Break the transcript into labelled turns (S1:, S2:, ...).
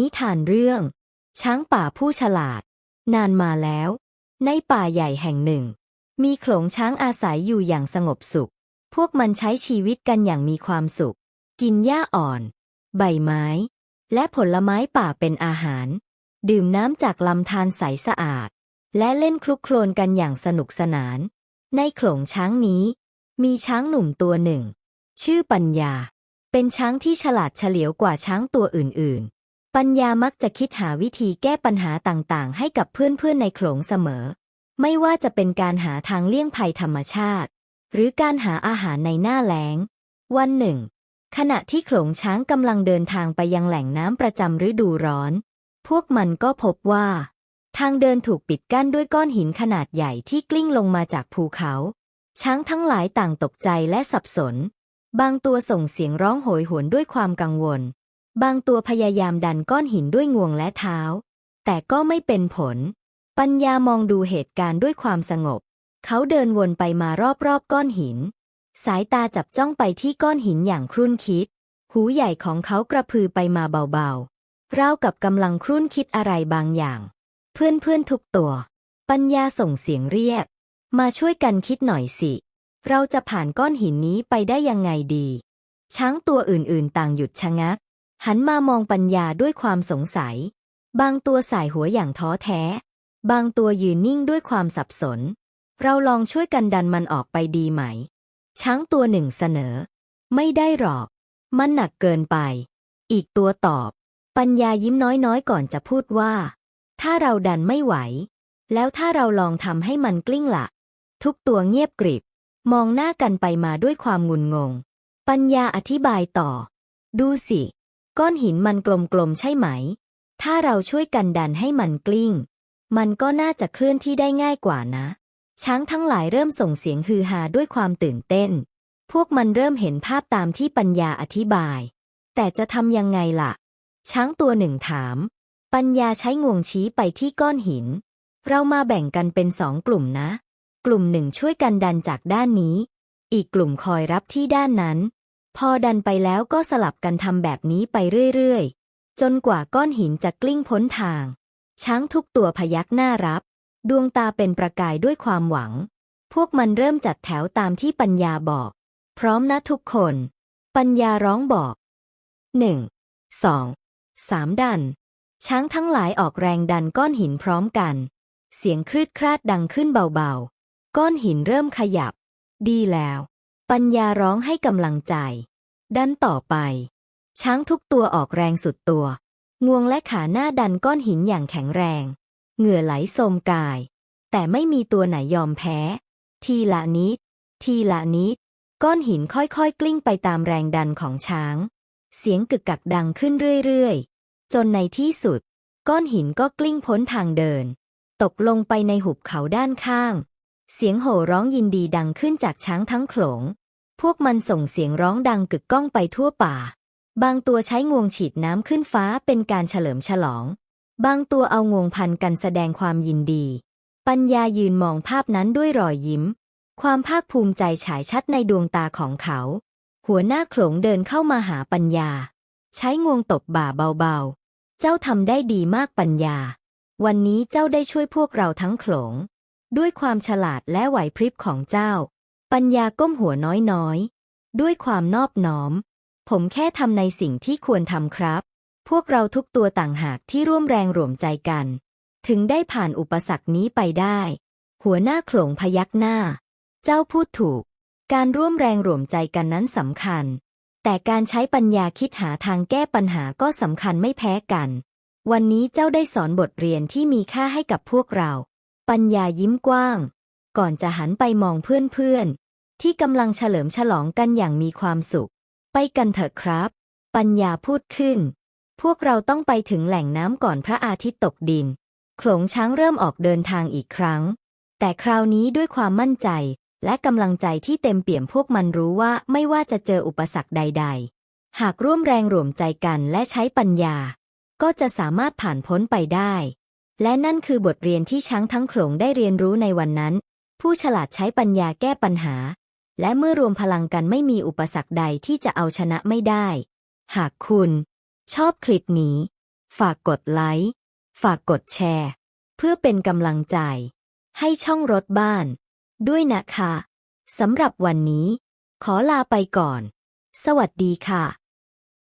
S1: นิทานเรื่อง ช้างป่าผู้ฉลาด นานมาแล้ว ในป่าใหญ่แห่งหนึ่ง มีโขลงช้างอาศัยอยู่อย่างสงบสุข พวกมันใช้ชีวิตกันอย่างมีความสุข กินหญ้าอ่อน ใบไม้ และผลไม้ป่าเป็นอาหาร ดื่มน้ำจากลำธารใสสะอาด และเล่นคลุกโคลนกันอย่างสนุกสนาน ในโขลงช้างนี้ มีช้างหนุ่มตัวหนึ่ง ชื่อปัญญา เป็นช้างที่ฉลาดเฉลียวกว่าช้างตัวอื่นๆ ปัญญามักจะคิดหาวิธีแก้ปัญหาต่างๆ ให้กับเพื่อนๆในโขลงเสมอ ไม่ว่าจะเป็นการหาทางเลี่ยงภัยธรรมชาติ หรือการหาอาหารในหน้าแล้ง วันหนึ่ง ขณะที่โขลงช้างกำลังเดินทางไปยังแหล่งน้ำประจำฤดูร้อน พวกมันก็พบว่า ทางเดินถูกปิดกั้นด้วยก้อนหินขนาดใหญ่ที่กลิ้งลงมาจากภูเขา ช้างทั้งหลายต่างตกใจและสับสน บางตัวส่งเสียงร้องโหยหวนด้วยความกังวล บางตัวพยายามดันก้อนหินด้วยงวงและเท้า แต่ก็ไม่เป็นผล ปัญญามองดูเหตุการณ์ด้วยความสงบ เขาเดินวนไปมารอบๆก้อนหิน สายตาจับจ้องไปที่ก้อนหินอย่างครุ่นคิด หูใหญ่ของเขากระพือไปมาเบาๆราวกับกำลังครุ่นคิดอะไรบางอย่าง เพื่อนๆทุกตัว ปัญญาส่งเสียงเรียก มาช่วยกันคิดหน่อยสิ เราจะผ่านก้อนหินนี้ไปได้ยังไงดี ช้างตัวอื่นๆต่างหยุดชะงัก หันมามองปัญญาด้วยความสงสัย บางตัวสายหัวอย่างท้อแท้ บางตัวยืนนิ่งด้วยความสับสน เราลองช่วยกันดันมันออกไปดีไหม ช้างตัวหนึ่งเสนอ ไม่ได้หรอก มันหนักเกินไป อีกตัวตอบ ปัญญายิ้มน้อยๆก่อนจะพูดว่า ถ้าเราดันไม่ไหว แล้วถ้าเราลองทำให้มันกลิ้งละ่ะ ทุกตัวเงียบกริบ มองหน้ากันไปมาด้วยความงุนงง ปัญญาอธิบายต่อ ดูสิ ก้อนหินมันกลมๆใช่ไหม ถ้าเราช่วยกันดันให้มันกลิ้ง มันก็น่าจะเคลื่อนที่ได้ง่ายกว่านะ ช้างทั้งหลายเริ่มส่งเสียงฮือฮาด้วยความตื่นเต้น พวกมันเริ่มเห็นภาพตามที่ปัญญาอธิบาย แต่จะทำยังไงล่ะ ช้างตัวหนึ่งถาม ปัญญาใช้งวงชี้ไปที่ก้อนหิน เรามาแบ่งกันเป็นสองกลุ่มนะ กลุ่มหนึ่งช่วยกันดันจากด้านนี้ อีกกลุ่มคอยรับที่ด้านนั้น พอดันไปแล้วก็สลับกันทำแบบนี้ไปเรื่อยๆ จนกว่าก้อนหินจะกลิ้งพ้นทาง ช้างทุกตัวพยักหน้ารับ ดวงตาเป็นประกายด้วยความหวัง พวกมันเริ่มจัดแถวตามที่ปัญญาบอก พร้อมนะทุกคน ปัญญาร้องบอกหนึ่งสองสามดัน ช้างทั้งหลายออกแรงดันก้อนหินพร้อมกัน เสียงคลืดคลาดดังขึ้นเบาๆ ก้อนหินเริ่มขยับ ดีแล้ว ปัญญาร้องให้กำลังใจ ดันต่อไป ช้างทุกตัวออกแรงสุดตัว งวงและขาหน้าดันก้อนหินอย่างแข็งแรง เหงื่อไหลโสมกาย แต่ไม่มีตัวไหนยอมแพ้ ทีละนิด ทีละนิด ก้อนหินค่อยๆ กลิ้งไปตามแรงดันของช้าง เสียงกึกกักดังขึ้นเรื่อยๆ จนในที่สุด ก้อนหินก็กลิ้งพ้นทางเดิน ตกลงไปในหุบเขาด้านข้าง เสียงโห่ร้องยินดีดังขึ้นจากช้างทั้งโขลง พวกมันส่งเสียงร้องดังกึกก้องไปทั่วป่า บางตัวใช้งวงฉีดน้ำขึ้นฟ้าเป็นการเฉลิมฉลอง บางตัวเอางวงพันกันแสดงความยินดี ปัญญายืนมองภาพนั้นด้วยรอยยิ้ม ความภาคภูมิใจฉายชัดในดวงตาของเขา หัวหน้าโขลงเดินเข้ามาหาปัญญา ใช้งวงตบบ่าเบาๆ เจ้าทำได้ดีมากปัญญา วันนี้เจ้าได้ช่วยพวกเราทั้งโขลงด้วยความฉลาดและไหวพริบของเจ้า ปัญญาก้มหัวน้อยๆ ด้วยความนอบน้อม ผมแค่ทำในสิ่งที่ควรทำครับ พวกเราทุกตัวต่างหากที่ร่วมแรงร่วมใจกัน ถึงได้ผ่านอุปสรรคนี้ไปได้ หัวหน้าโขลงพยักหน้า เจ้าพูดถูก การร่วมแรงร่วมใจกันนั้นสำคัญ แต่การใช้ปัญญาคิดหาทางแก้ปัญหาก็สำคัญไม่แพ้กัน วันนี้เจ้าได้สอนบทเรียนที่มีค่าให้กับพวกเรา ปัญญายิ้มกว้าง ก่อนจะหันไปมองเพื่อนๆ ที่กำลังเฉลิมฉลองกันอย่างมีความสุข ไปกันเถอะครับ ปัญญาพูดขึ้น พวกเราต้องไปถึงแหล่งน้ำก่อนพระอาทิตย์ตกดินโขลงช้างเริ่มออกเดินทางอีกครั้ง แต่คราวนี้ด้วยความมั่นใจและกำลังใจที่เต็มเปี่ยมพวกมันรู้ว่าไม่ว่าจะเจออุปสรรคใด ๆ หากร่วมแรงรวมใจกันและใช้ปัญญา ก็จะสามารถผ่านพ้นไปได้ และนั่นคือบทเรียนที่ช้างทั้งโขลงได้เรียนรู้ในวันนั้น ผู้ฉลาดใช้ปัญญาแก้ปัญหา และเมื่อรวมพลังกันไม่มีอุปสรรคใดที่จะเอาชนะไม่ได้ หากคุณ ชอบคลิปนี้ ฝากกดไลค์ ฝากกดแชร์ เพื่อเป็นกำลังใจ ให้ช่องรถบ้าน ด้วยนะคะสำหรับวันนี้ ขอลาไปก่อน สวัสดีค่ะ